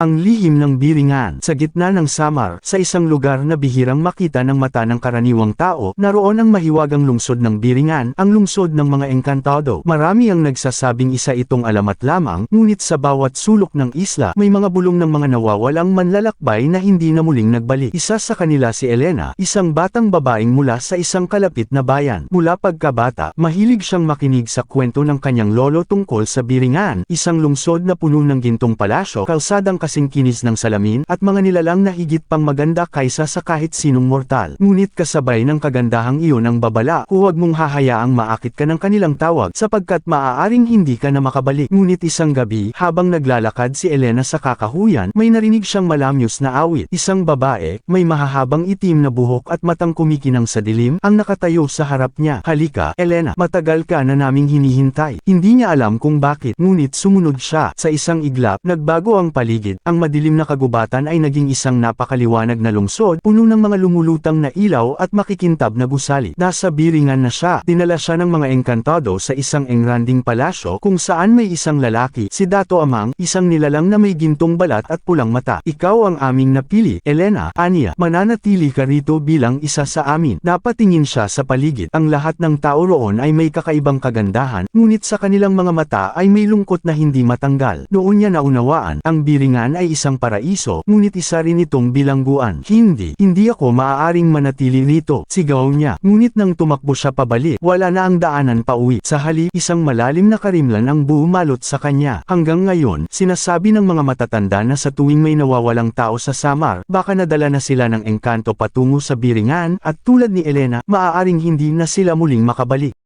Ang lihim ng biringan sa gitna ng Samar, sa isang lugar na bihirang makita ng mata ng karaniwang tao, naroon ang mahiwagang lungsod ng biringan, ang lungsod ng mga engkantado. Marami ang nagsasabing isa itong alamat lamang, ngunit sa bawat sulok ng isla, may mga bulong ng mga nawawalang manlalakbay na hindi na muling nagbalik. Isa sa kanila si Elena, isang batang babaeng mula sa isang kalapit na bayan. Mula pagkabata, mahilig siyang makinig sa kwento ng kanyang lolo tungkol sa biringan, isang lungsod na puno ng gintong palasyo, kalsadang kasing kinis ng salamin, at mga nilalang na higit pang maganda kaysa sa kahit sinong mortal. Ngunit kasabay ng kagandahang iyon ang babala, huwag mong hahayaang maakit ka ng kanilang tawag, sapagkat maaaring hindi ka na makabalik. Ngunit isang gabi, habang naglalakad si Elena sa kakahuyan, may narinig siyang malamyos na awit. Isang babae, may mahahabang itim na buhok at matang kumikinang sa dilim, ang nakatayo sa harap niya. Halika, Elena, matagal ka na naming hinihintay. Hindi niya alam kung bakit, ngunit sumunod siya. Sa isang iglap, nagbago ang paligid. Ang madilim na kagubatan ay naging isang napakaliwanag na lungsod, puno ng mga lumulutang na ilaw at makikintab na gusali. Nasa biringan na siya, dinala siya ng mga engkantado sa isang engranding palasyo kung saan may isang lalaki, si Dato Amang, isang nilalang na may gintong balat at pulang mata. Ikaw ang aming napili, Elena, Anya, mananatili ka rito bilang isa sa amin. Napatingin siya sa paligid. Ang lahat ng tao roon ay may kakaibang kagandahan, ngunit sa kanilang mga mata ay may lungkot na hindi matanggal. Noon niya naunawaan, ang biringan ay isang paraiso, ngunit isa rin itong bilangguan. Hindi, hindi ako maaaring manatili rito, sigaw niya. Ngunit nang tumakbo siya pabalik, wala na ang daanan pa uwi. Sa halip, isang malalim na karimlan ang bumalot sa kanya. Hanggang ngayon, sinasabi ng mga matatanda na sa tuwing may nawawalang tao sa Samar, baka nadala na sila ng engkanto patungo sa biringan, at tulad ni Elena, maaaring hindi na sila muling makabalik.